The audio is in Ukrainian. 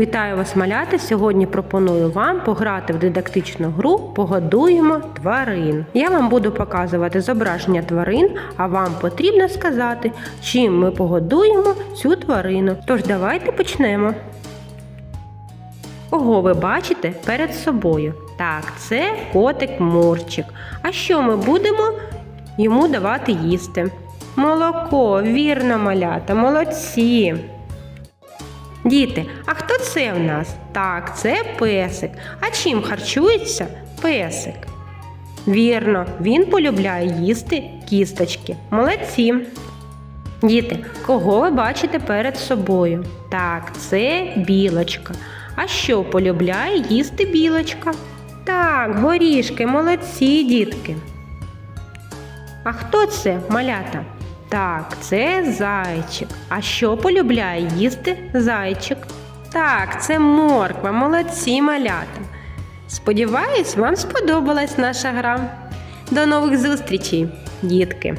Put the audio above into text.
Вітаю вас, малята! Сьогодні пропоную вам пограти в дидактичну гру Погодуємо тварин. Я вам буду показувати зображення тварин, а вам потрібно сказати, чим ми погодуємо цю тварину. Тож давайте почнемо. Кого ви бачите перед собою? Так, це котик Мурчик. А що ми будемо йому давати їсти? Молоко, вірно, малята, молодці. Діти, а хто це в нас? Так, це песик. А чим харчується песик? Вірно, він полюбляє їсти кісточки. Молодці. Діти, кого ви бачите перед собою? Так, це білочка. А що полюбляє їсти білочка? Так, горішки, молодці, дітки. А хто це, малята? Так, це зайчик. А що полюбляє їсти зайчик? Так, це морква, молодці малята. Сподіваюсь, вам сподобалась наша гра. До нових зустрічей, дітки!